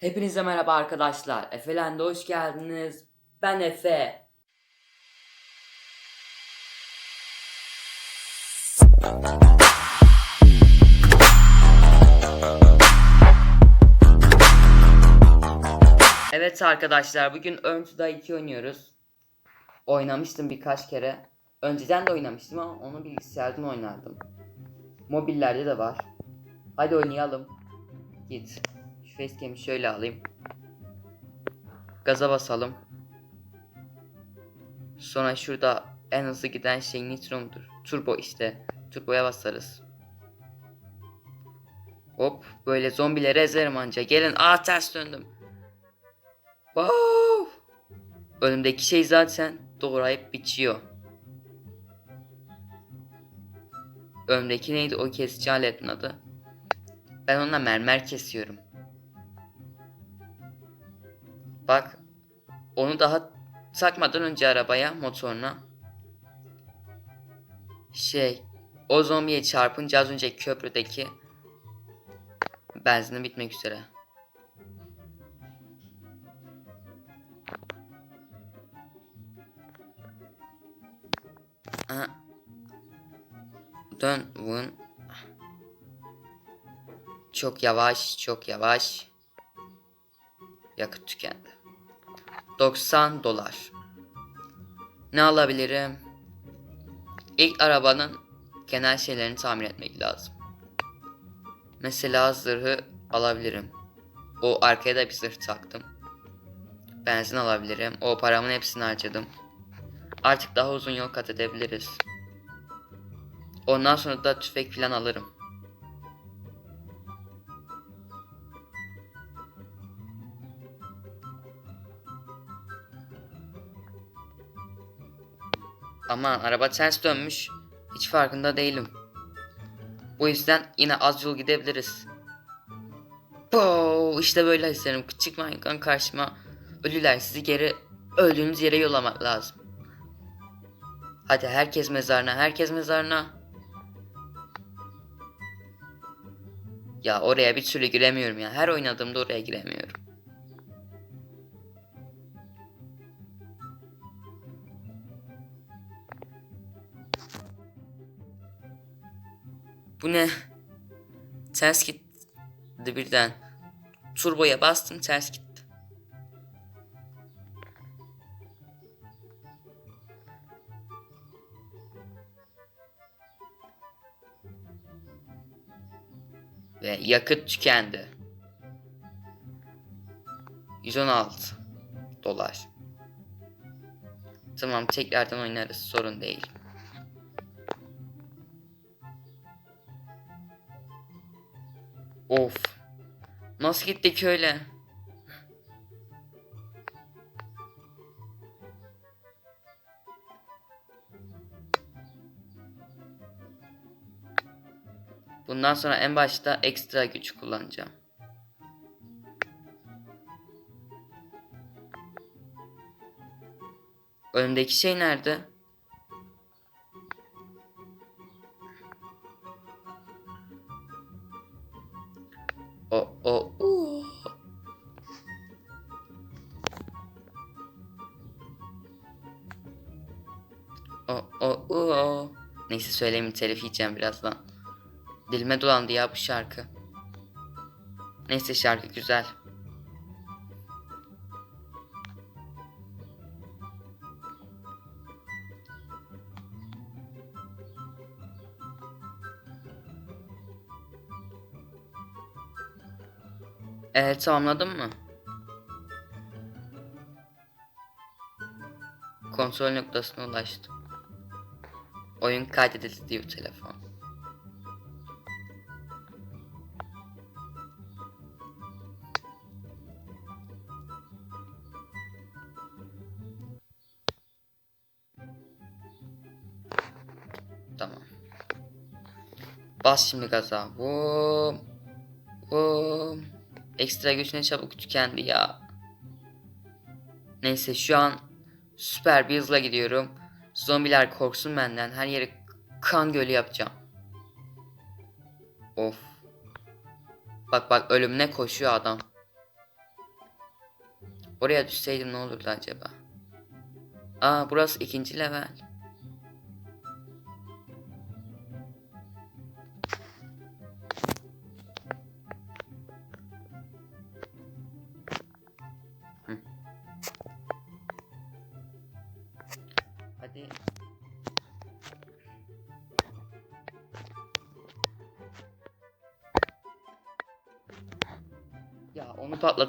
Hepinize merhaba arkadaşlar. Efelend'e hoş geldiniz. Ben Efe. Evet arkadaşlar bugün Earned'da 2 oynuyoruz. Oynamıştım birkaç kere. Önceden de oynamıştım ama onu bilgisayardan oynardım. Mobillerde de var. Hadi oynayalım. Git. Facecam'i şöyle alayım. Gaza basalım. Sonra şurada en hızlı giden şey nitromudur. Turbo işte. Turboya basarız. Hop böyle zombileri ezerim anca. Gelin aa ters döndüm. Wow. Önümdeki şey zaten doğrayıp biçiyor. Önümdeki neydi o kesici aletin adı? Ben onunla mermer kesiyorum. Bak onu daha takmadan önce arabaya motoruna şey o zombiye çarpınca az önce köprüdeki benzini bitmek üzere. Aha. Dön vın. Çok yavaş, çok yavaş. Yakıt tükendi. 90 dolar. Ne alabilirim? İlk arabanın genel şeylerini tamir etmek lazım. Mesela zırhı alabilirim. O arkaya da bir zırh taktım. Benzin alabilirim. O paramın hepsini harcadım. Artık daha uzun yol kat edebiliriz. Ondan sonra da tüfek falan alırım. Aman araba ters dönmüş. Hiç farkında değilim. Bu yüzden yine az yol gidebiliriz. Pow, işte böyle isterim. Çıkmayın kan karşıma. Ölüler sizi geri öldüğünüz yere yollamak lazım. Hadi herkes mezarına, herkes mezarına. Ya oraya bir türlü giremiyorum ya. Her oynadığımda oraya giremiyorum. Bu ne? Ters gitti birden. Turboya bastım ters gitti. Ve yakıt tükendi. 116 dolar. Tamam tekrardan oynarız sorun değil. Of. Nasıl gittik öyle? Bundan sonra en başta ekstra güç kullanacağım. Önümdeki şey nerede? O o o. O o o. Neyse söylemeyeyim telif yiyeceğim birazdan. Dilime dolandı ya bu şarkı. Neyse şarkı güzel. Evet tamamladın mı? Kontrol noktasına ulaştım. Oyun kaydedildi diyor telefon. Tamam. Bas şimdi gaza. Vum. Vum. Ekstra güç ne çabuk tükendi ya. Neyse şu an süper bir hızla gidiyorum. Zombiler korksun benden. Her yeri kan gölü yapacağım. Of. Bak bak ölümüne koşuyor adam. Oraya düşseydim ne olurdu acaba? Aa burası ikinci level.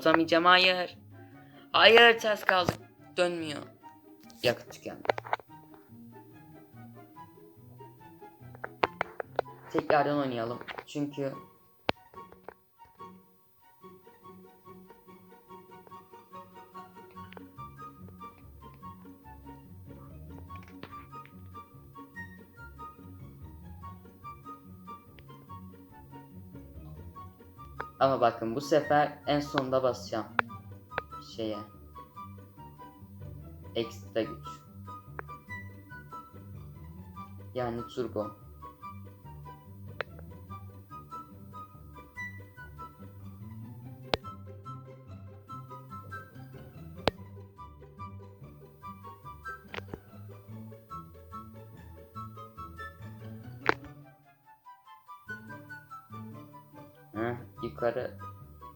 Onu patlatamayacağım hayır. Hayır ters kaldık. Dönmüyor. Yakıt tükendi. Tekrardan oynayalım. Çünkü Ama bakın bu sefer en sonda basacağım. Şeye. Ekstra güç. Yani turbo.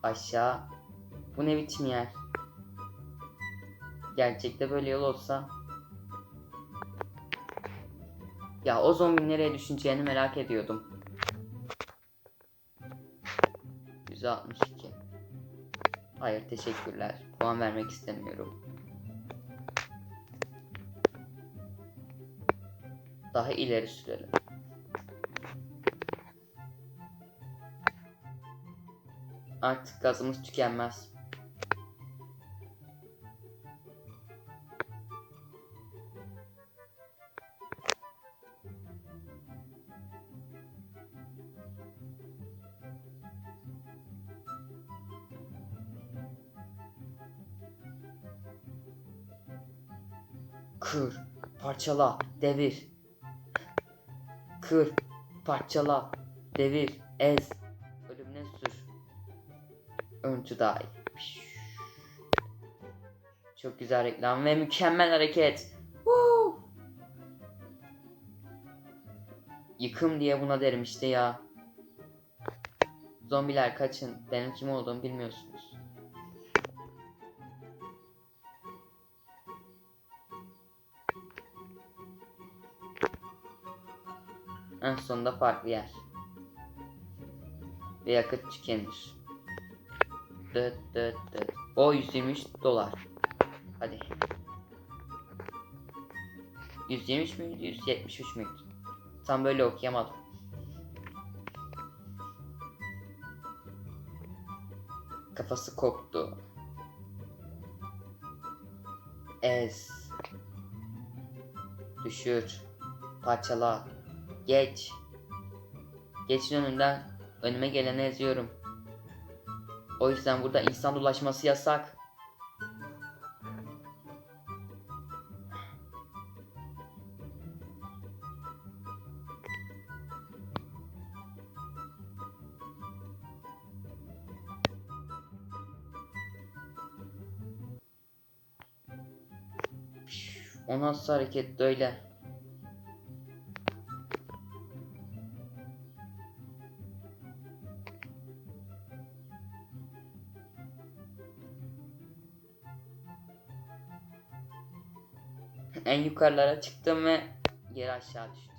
Aşağı. Bu ne biçim yer? Gerçekte böyle yol olsa. Ya o zombi nereye düşüneceğini merak ediyordum. 162. Hayır teşekkürler. Puan vermek istemiyorum. Daha ileri sürelim. Artık gazımız tükenmez. Kır, parçala, devir. Kır, parçala, devir, ez. Earn to die. Çok güzel reklam ve mükemmel hareket. Woo! Yıkım diye buna derim işte ya. Zombiler kaçın. Benim kim olduğumu bilmiyorsunuz. En sonunda farklı yer. Ve yakıt tükenir. Dıt dıt dıt. O 123 dolar. Hadi. 123 müydü? 173 müydü? Tam böyle okuyamadım. Kafası koptu. Ez. Düşür. Parçala. Geç. Geçin önünden. Önüme geleni eziyorum. O yüzden burada insan dolaşması yasak. O nasıl hareket böyle? En yukarılara çıktım ve geri aşağı düştüm.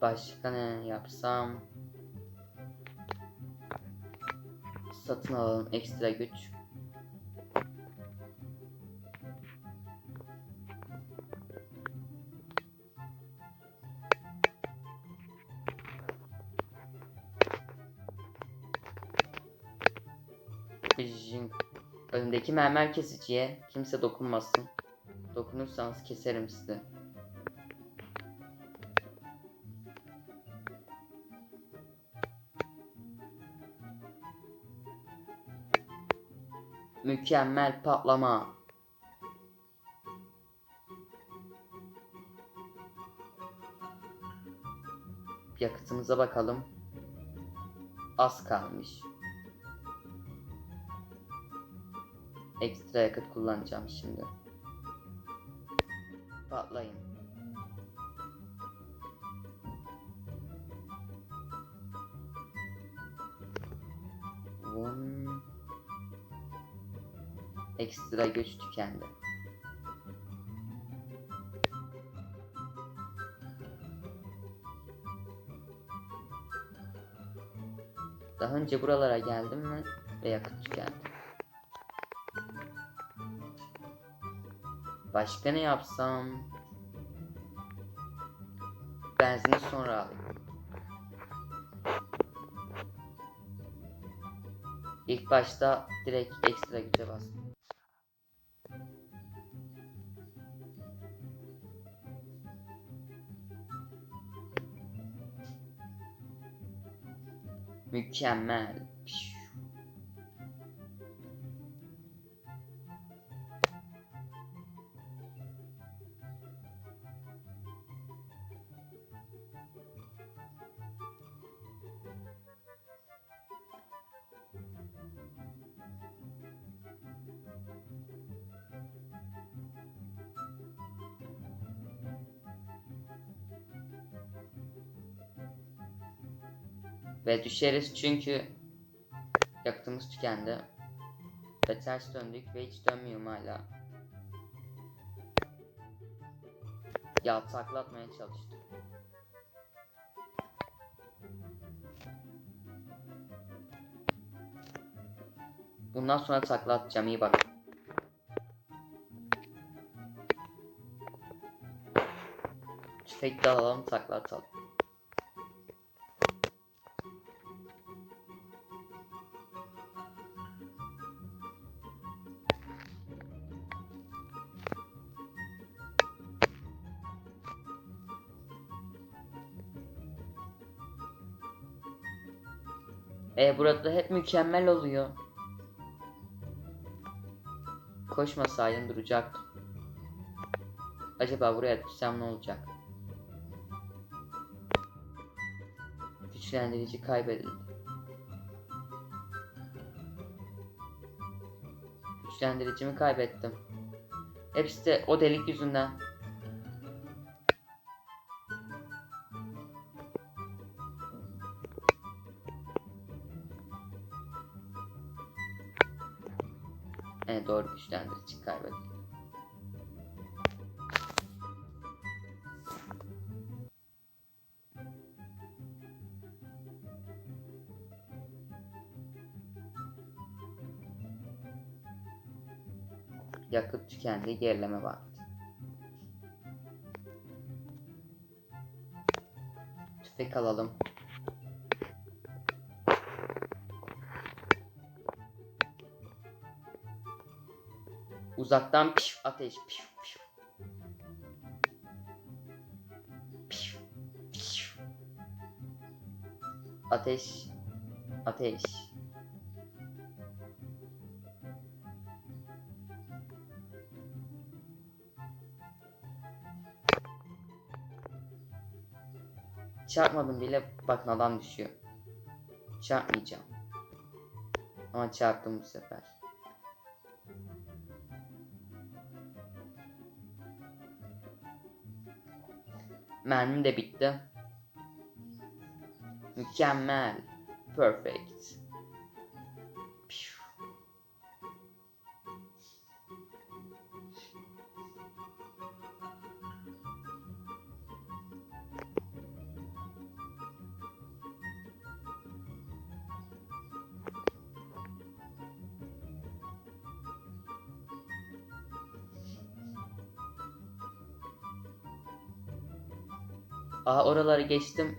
Başka ne yapsam? Satın alalım ekstra güç. Önümdeki mermer kesiciye kimse dokunmasın. Dokunursanız keserim sizi. Mükemmel patlama. yakıtımıza bakalım. Az kalmış. Ekstra yakıt kullanacağım şimdi. Patlayın. Vum. Ekstra güç tükendi. Daha önce buralara geldim mi ve yakıt tükendi. Başka ne yapsam? Benzini sonra alayım. İlk başta direkt ekstra güce bastım. Mükemmel. Ve düşeriz çünkü yakıtımız tükendi. Ve ters döndük ve hiç dönmüyorum hala. Ya taklatmaya çalıştım. Bundan sonra takla atacağım iyi bak. Tüfek de alalım takla atalım. E burada hep mükemmel oluyor. Koşmasaydım duracaktım. Acaba buraya düşsem ne olacak? Güçlendirici kaybedildi. Güçlendiricimi kaybettim. Hepsi de o delik yüzünden. Güçlendirici kaybettim. Yakıt tükendi, gerileme vakti. Tüfek alalım. Uzaktan piş ateş piş piş. Piş, piş. Ateş ateş. Çarpmadım bile bakın adam düşüyor. Çarpmayacağım. Ama çarptım bu sefer. Mermim de bitti. Mükemmel. Perfect. Aha oraları geçtim.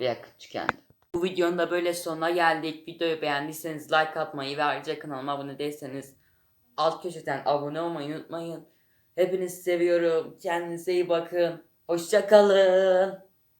Bir yakıt tükendi. Bu videonun da böyle sonuna geldik. Videoyu beğendiyseniz like atmayı ve ayrıca kanalıma abone değilseniz alt köşeden abone olmayı unutmayın. Hepinizi seviyorum. Kendinize iyi bakın. Hoşçakalın.